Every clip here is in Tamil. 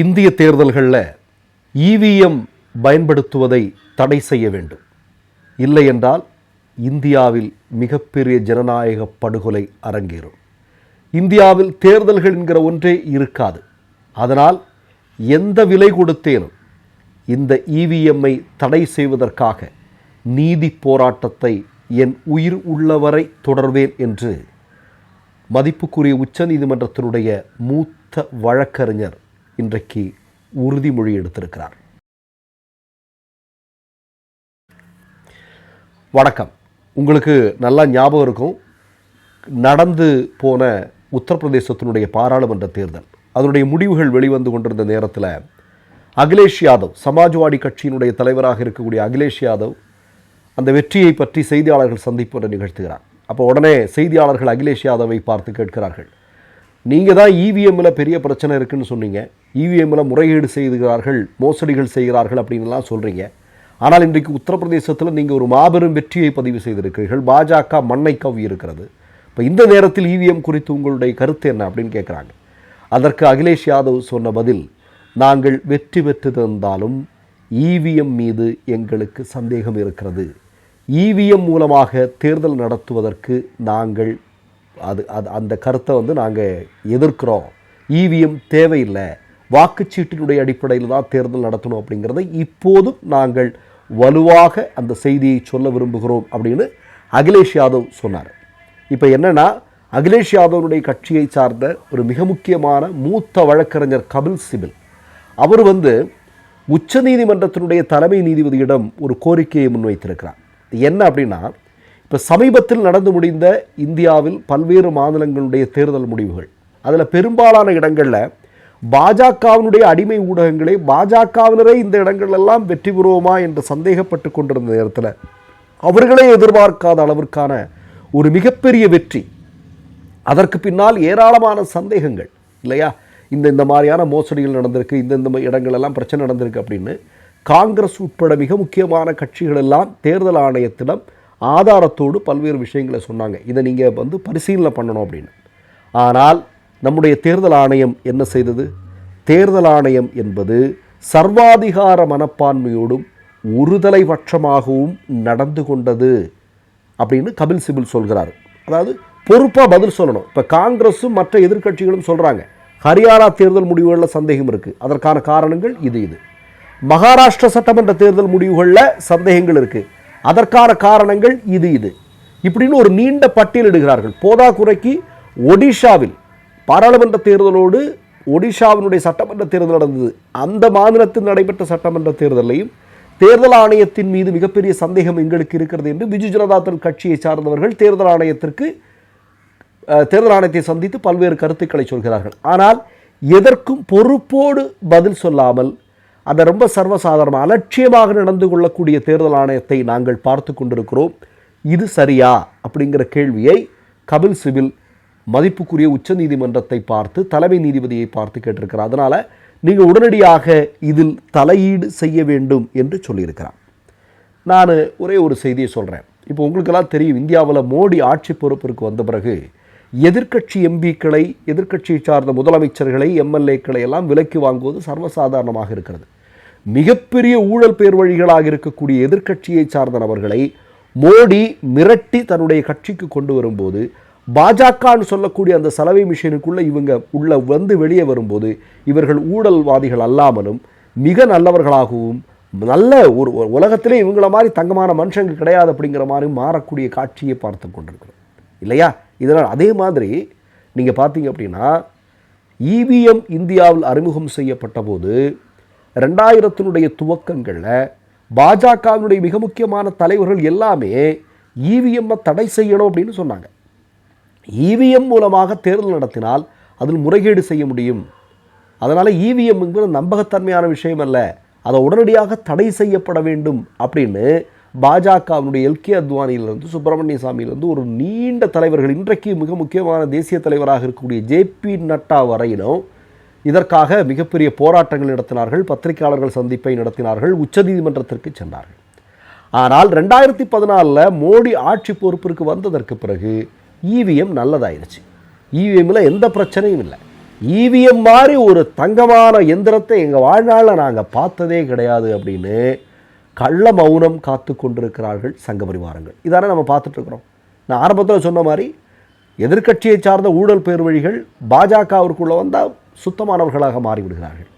இந்திய தேர்தல்களில் இவிஎம் பயன்படுத்துவதை தடை செய்ய வேண்டும். இல்லை என்றால் இந்தியாவில் மிகப்பெரிய ஜனநாயக படுகொலை அரங்கேறும். இந்தியாவில் தேர்தல்கள் என்கிற ஒன்றே இருக்காது. அதனால் எந்த விலை கொடுத்தேனும் இந்த இவிஎம்மை தடை செய்வதற்காக நீதி போராட்டத்தை என் உயிர் உள்ளவரை தொடர்வேன் என்று மதிப்புக்குரிய உச்சநீதிமன்றத்தினுடைய மூத்த வழக்கறிஞர் இன்றைக்கு உறுதிமொழி எடுத்திருக்கிறார். வணக்கம். உங்களுக்கு நல்லா ஞாபகம் இருக்கும் நடந்து போன உத்தரப்பிரதேசத்தினுடைய பாராளுமன்ற தேர்தல். அதனுடைய முடிவுகள் வெளிவந்து கொண்டிருந்த நேரத்தில் அகிலேஷ் யாதவ் சமாஜ்வாடி கட்சியினுடைய தலைவராக இருக்கக்கூடிய அகிலேஷ் யாதவ் அந்த வெற்றியை பற்றி செய்தியாளர்கள் சந்திப்பு நிகழ்த்துகிறார். அப்போ உடனே செய்தியாளர்கள் அகிலேஷ் யாதவை பார்த்து கேட்கிறார்கள். நீங்கள் தான் இவிஎம்மில் பெரிய பிரச்சனை இருக்குதுன்னு சொன்னீங்க. இவிஎம்மில் முறைகேடு செய்கிறார்கள் மோசடிகள் செய்கிறார்கள் அப்படின்லாம் சொல்கிறீங்க ஆனால் இன்றைக்கு உத்தரப்பிரதேசத்தில் நீங்கள் ஒரு மாபெரும் வெற்றியை பதிவு செய்திருக்கிறீர்கள். பாஜக மண்ணை கவ்வி இருக்கிறது. இப்போ இந்த நேரத்தில் இவிஎம் குறித்து உங்களுடைய கருத்து என்ன அப்படின்னு கேட்குறாங்க அதற்கு அகிலேஷ் யாதவ் சொன்ன பதில் நாங்கள் வெற்றி பெற்றிருந்தாலும் இவிஎம் மீது எங்களுக்கு சந்தேகம் இருக்கிறது. இவிஎம் மூலமாக தேர்தல் நடத்துவதற்கு நாங்கள் அது அது அந்த கருத்தை வந்து நாங்கள் எதிர்க்கிறோம். இவிஎம் தேவையில்லை. வாக்குச்சீட்டினுடைய அடிப்படையில் தான் தேர்தல் நடத்தணும் அப்படிங்கிறத இப்போதும் நாங்கள் வலுவாக அந்த செய்தியை சொல்ல விரும்புகிறோம் அப்படின்னு அகிலேஷ் யாதவ் சொன்னார். இப்போ என்னன்னா அகிலேஷ் யாதவனுடைய கட்சியை சார்ந்த ஒரு மிக முக்கியமான மூத்த வழக்கறிஞர் கபில் சிபில். அவர் வந்து உச்சநீதிமன்றத்தினுடைய தலைமை நீதிபதியிடம் ஒரு கோரிக்கையை முன்வைத்திருக்கிறார். என்ன அப்படின்னா இப்போ சமீபத்தில் நடந்து முடிந்த இந்தியாவில் பல்வேறு மாநிலங்களுடைய தேர்தல் முடிவுகள். அதில் பெரும்பாலான இடங்களில் பாஜகவினுடைய அடிமை ஊடகங்களே பாஜகவினரே இந்த இடங்களெல்லாம் வெற்றி பெறுவோமா என்று சந்தேகப்பட்டு கொண்டிருந்த நேரத்தில் அவர்களே எதிர்பார்க்காத அளவிற்கான ஒரு மிகப்பெரிய வெற்றி. அதற்கு பின்னால் ஏராளமான சந்தேகங்கள் இல்லையா? இந்த இந்த மாதிரியான மோசடிகள் நடந்திருக்கு இந்த இந்த இடங்கள் எல்லாம் பிரச்சனை நடந்திருக்கு அப்படின்னு காங்கிரஸ் உட்பட மிக முக்கியமான கட்சிகள் எல்லாம் தேர்தல் ஆணையத்திடம் ஆதாரத்தோடு பல்வேறு விஷயங்களை சொன்னாங்க. இதை நீங்கள் வந்து பரிசீலனை பண்ணணும் அப்படின்னு. ஆனால் நம்முடைய தேர்தல் ஆணையம் என்ன செய்தது? தேர்தல் ஆணையம் என்பது சர்வாதிகார மனப்பான்மையோடும் ஒருதலை பட்சமாகவும் நடந்து கொண்டது அப்படின்னு கபில் சிபில் சொல்கிறார். அதாவது பொறுப்பாக பதில் சொல்லணும். இப்போ காங்கிரஸும் மற்ற எதிர்க்கட்சிகளும் சொல்கிறாங்க ஹரியானா தேர்தல் முடிவுகளில் சந்தேகம் இருக்குது அதற்கான காரணங்கள் இது இது. மகாராஷ்டிர சட்டமன்ற தேர்தல் முடிவுகளில் சந்தேகங்கள் இருக்குது அதற்கான காரணங்கள் இது இது. இப்படின்னு ஒரு நீண்ட பட்டியலிடுகிறார்கள் போதாக்குறைக்கு ஒடிஷாவில் பாராளுமன்ற தேர்தலோடு ஒடிஷாவினுடைய சட்டமன்ற தேர்தல் நடந்தது. அந்த மாநிலத்தில் நடைபெற்ற சட்டமன்ற தேர்தலையும் தேர்தல் ஆணையத்தின் மீது மிகப்பெரிய சந்தேகம் எங்களுக்கு இருக்கிறது என்று பிஜு ஜனதா தள் கட்சியை சார்ந்தவர்கள் தேர்தல் ஆணையத்திற்கு தேர்தல் ஆணையத்தை சந்தித்து பல்வேறு கருத்துக்களை சொல்கிறார்கள். ஆனால் எதற்கும் பொறுப்போடு பதில் சொல்லாமல் அதை ரொம்ப சர்வசாதாரணமாக அலட்சியமாக நடந்து கொள்ளக்கூடிய தேர்தல் ஆணையத்தை நாங்கள் பார்த்து கொண்டிருக்கிறோம். இது சரியா? அப்படிங்கிற கேள்வியை கபில் சிபில் மதிப்புக்குரிய உச்சநீதிமன்றத்தை பார்த்து தலைமை நீதிபதியை பார்த்து கேட்டிருக்கிறார். அதனால் நீங்கள் உடனடியாக இதில் தலையீடு செய்ய வேண்டும் என்று சொல்லியிருக்கிறார். நான் ஒரே ஒரு செய்தியை சொல்கிறேன் இப்போ உங்களுக்கெல்லாம் தெரியும் இந்தியாவில் மோடி ஆட்சி பொறுப்பிற்கு வந்த பிறகு எதிர்க்கட்சி எம்பிக்களை எதிர்க்கட்சியை சார்ந்த முதலமைச்சர்களை எம்எல்ஏக்களை எல்லாம் விலக்கி வாங்குவது சர்வசாதாரணமாக இருக்கிறது. மிகப்பெரிய ஊழல் பேர் வழிகளாக இருக்கக்கூடிய எதிர்க்கட்சியை சார்ந்த நபர்களை மோடி மிரட்டி தன்னுடைய கட்சிக்கு கொண்டு வரும்போது பாஜகன்னு சொல்லக்கூடிய அந்த சலவை மிஷினுக்குள்ளே இவங்க உள்ள வந்து வெளியே வரும்போது இவர்கள் ஊழல்வாதிகள் அல்லாமலும் மிக நல்லவர்களாகவும் நல்ல ஒரு ஒரு உலகத்திலே இவங்கள மாதிரி தங்கமான மனுஷங்க கிடையாது அப்படிங்கிற மாதிரி மாறக்கூடிய காட்சியை பார்த்து கொண்டிருக்கிறோம். இல்லையா? இதனால் அதே மாதிரி நீங்கள் பார்த்தீங்க அப்படின்னா இவிஎம் இந்தியாவில் அறிமுகம் செய்யப்பட்ட போது ரெண்டாயிரத்தினுடைய துவக்கங்களில் பாஜகவினுடைய மிக முக்கியமான தலைவர்கள் எல்லாமே இவிஎம்மை தடை செய்யணும் அப்படின்னு சொன்னாங்க. இவிஎம் மூலமாக தேர்தல் நடத்தினால் அதில் முறைகேடு செய்ய முடியும். அதனால் இவிஎம்ங்கிற நம்பகத்தன்மையான விஷயம் அல்ல. அதை உடனடியாக தடை செய்யப்பட வேண்டும் அப்படின்னு பாஜகவினுடைய எல்கே அத்வானியிலிருந்து சுப்பிரமணிய சாமியிலிருந்து ஒரு நீண்ட தலைவர்கள் இன்றைக்கு மிக முக்கியமான தேசிய தலைவராக இருக்கக்கூடிய ஜேபி நட்டா வரையிலும் இதற்காக மிகப்பெரிய போராட்டங்கள் நடத்தினார்கள் பத்திரிகையாளர்கள் சந்திப்பை நடத்தினார்கள் உச்சநீதிமன்றத்திற்கு சென்றார்கள். ஆனால் ரெண்டாயிரத்தி பதினாலில் மோடி ஆட்சி பொறுப்பிற்கு வந்ததற்கு பிறகு இவிஎம் நல்லதாயிருச்சு. இவிஎம்மில் எந்த பிரச்சனையும் இல்லை. இவிஎம் மாதிரி ஒரு தங்கமான எந்திரத்தை எங்கள் வாழ்நாளில் நாங்கள் பார்த்ததே கிடையாது அப்படின்னு கள்ள மௌனம் காத்து கொண்டிருக்கிறார்கள் சங்க பரிவாரங்கள். இதானே நம்ம பார்த்துட்ருக்குறோம் நான் ஆரம்பத்தில் சொன்ன மாதிரி எதிர்க்கட்சியை சார்ந்த ஊழல் பேர்வழிகள் பாஜகவிற்குள்ளே வந்தால் சுத்தமானவர்களாக மாறிவிடுகிறார்கள்.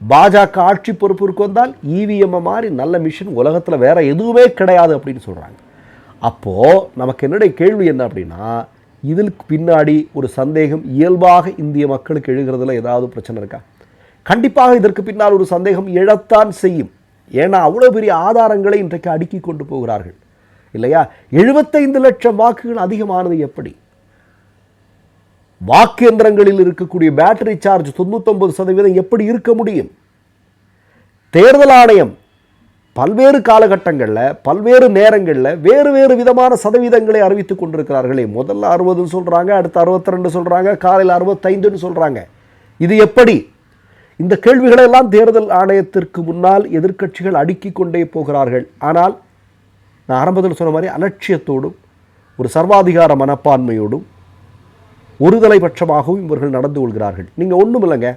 பாஜக ஆட்சி பொறுப்பிற்கு வந்தால் இவிஎம் மாதிரி நல்ல மிஷின் உலகத்தில் வேற எதுவுமே கிடையாது அப்படின்னு சொல்கிறாங்க அப்போது நமக்கு என்னுடைய கேள்வி என்ன அப்படின்னா இதில் பின்னாடி ஒரு சந்தேகம் இயல்பாக இந்திய மக்களுக்கு எழுகிறதுல ஏதாவது பிரச்சனை இருக்கா? கண்டிப்பாக இதற்கு பின்னால் ஒரு சந்தேகம் எழத்தான் செய்யும். ஏன்னா அவ்வளோ பெரிய ஆதாரங்களை இன்றைக்கு அடுக்கி கொண்டு போகிறார்கள். இல்லையா? எழுபத்தைந்து லட்சம் வாக்குகள் அதிகமானது எப்படி? வாக்கு எந்திரங்களில் இருக்கக்கூடிய பேட்டரி சார்ஜ் தொண்ணூத்தொன்பது சதவீதம் எப்படி இருக்க முடியும்? தேர்தல் ஆணையம் பல்வேறு காலகட்டங்களில் பல்வேறு நேரங்களில் வேறு வேறு விதமான சதவீதங்களை அறிவித்துக் கொண்டிருக்கிறார்களே. முதல்ல அறுபதுன்னு சொல்கிறாங்க அடுத்து அறுபத்தி ரெண்டு சொல்கிறாங்க காலையில் அறுபத்தைந்துன்னு சொல்கிறாங்க இது எப்படி? இந்த கேள்விகளெல்லாம் தேர்தல் ஆணையத்திற்கு முன்னால் எதிர்க்கட்சிகள் அடுக்கிக் கொண்டே போகிறார்கள். ஆனால் நான் ஆரம்பத்தில் சொன்ன மாதிரி அலட்சியத்தோடும் ஒரு சர்வாதிகார மனப்பான்மையோடும் ஒருதலை பட்சமாகவும் இவர்கள் நடந்து கொள்கிறார்கள். நீங்கள் ஒன்றும் இல்லைங்க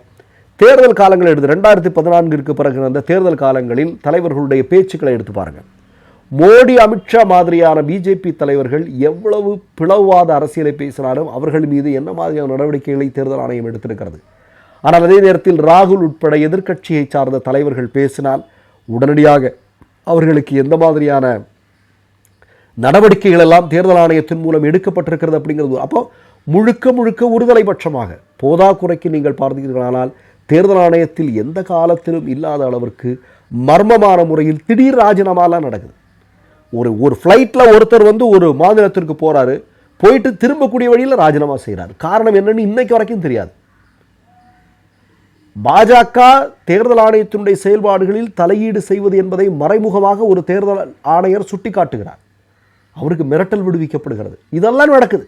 தேர்தல் காலங்களை எடுத்து ரெண்டாயிரத்தி பதினான்கிற்கு பிறகு அந்த தேர்தல் காலங்களில் தலைவர்களுடைய பேச்சுக்களை எடுத்து பாருங்கள் மோடி அமித்ஷா மாதிரியான பிஜேபி தலைவர்கள் எவ்வளவு பிளவுவாத அரசியலை பேசினாலும் அவர்கள் மீது என்ன மாதிரியான நடவடிக்கைகளை தேர்தல் ஆணையம் எடுத்திருக்கிறது? ஆனால் அதே நேரத்தில் ராகுல் உட்பட எதிர்க்கட்சியை சார்ந்த தலைவர்கள் பேசினால் உடனடியாக அவர்களுக்கு எந்த மாதிரியான நடவடிக்கைகள் எல்லாம் தேர்தல் ஆணையத்தின் மூலம் எடுக்கப்பட்டிருக்கிறது அப்படிங்கிறது அப்போ முழுக்க முழுக்க ஒருதலை பட்சமாக போதாக்குறைக்கு நீங்கள் பார்த்தீர்களானால் தேர்தல் ஆணையத்தில் எந்த காலத்திலும் இல்லாத அளவிற்கு மர்மமான முறையில் திடீர் ராஜினாமாலாம் நடக்குது. ஒரு ஒரு ஃப்ளைட்டில் ஒருத்தர் வந்து ஒரு மாநிலத்திற்கு போகிறாரு போயிட்டு திரும்பக்கூடிய வழியில் ராஜினாமா செய்கிறார் காரணம் என்னென்னு இன்னைக்கு வரைக்கும் தெரியாது. பாஜக தேர்தல் ஆணையத்தினுடைய செயல்பாடுகளில் தலையீடு செய்வது என்பதை மறைமுகமாக ஒரு தேர்தல் ஆணையர் சுட்டிக்காட்டுகிறார். அவருக்கு மிரட்டல் விடுவிக்கப்படுகிறது. இதெல்லாம் நடக்குது.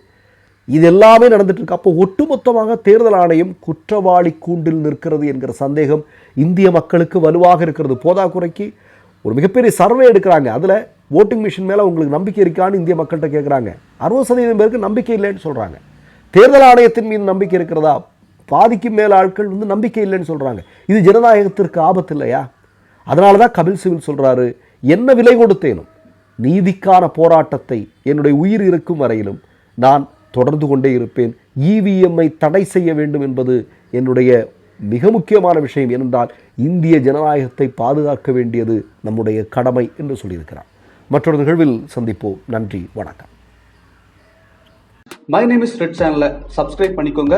இது எல்லாமே நடந்துட்டு இருக்கு. அப்போ ஒட்டுமொத்தமாக தேர்தல் ஆணையம் குற்றவாளி கூண்டில் நிற்கிறது என்கிற சந்தேகம் இந்திய மக்களுக்கு வலுவாக இருக்கிறது. போதாக்குறைக்கு ஒரு மிகப்பெரிய சர்வே எடுக்கிறாங்க. அதில் ஓட்டிங் மிஷின் மேலே உங்களுக்கு நம்பிக்கை இருக்கான்னு இந்திய மக்கள்கிட்ட கேட்குறாங்க அறுபது சதவீதம் பேருக்கு நம்பிக்கை இல்லைன்னு சொல்கிறாங்க தேர்தல் ஆணையத்தின் மீது நம்பிக்கை இருக்கிறதா? பாதிக்கும் மேல் ஆட்கள் வந்து நம்பிக்கை இல்லைன்னு சொல்கிறாங்க இது ஜனநாயகத்திற்கு ஆபத்து இல்லையா? அதனால தான் கபில் சிவில் சொல்கிறாரு என்ன விலை கொடுத்தேனும் நீதிக்கான போராட்டத்தை என்னுடைய உயிர் இருக்கும் வரையிலும் நான் தொடர்ந்து கொண்டே இருப்பேன். இவிஎம்ஐ தடை செய்ய வேண்டும் என்பது என்னுடைய மிக முக்கியமான விஷயம் ஏனென்றால் இந்திய ஜனநாயகத்தை பாதுகாக்க வேண்டியது நம்முடைய கடமை என்று சொல்லியிருக்கிறார். மற்றொரு நிகழ்வில் சந்திப்போம். நன்றி வணக்கம். மை நேம் இஸ் ரெட் சேனலை சப்ஸ்கிரைப் பண்ணிக்கோங்க.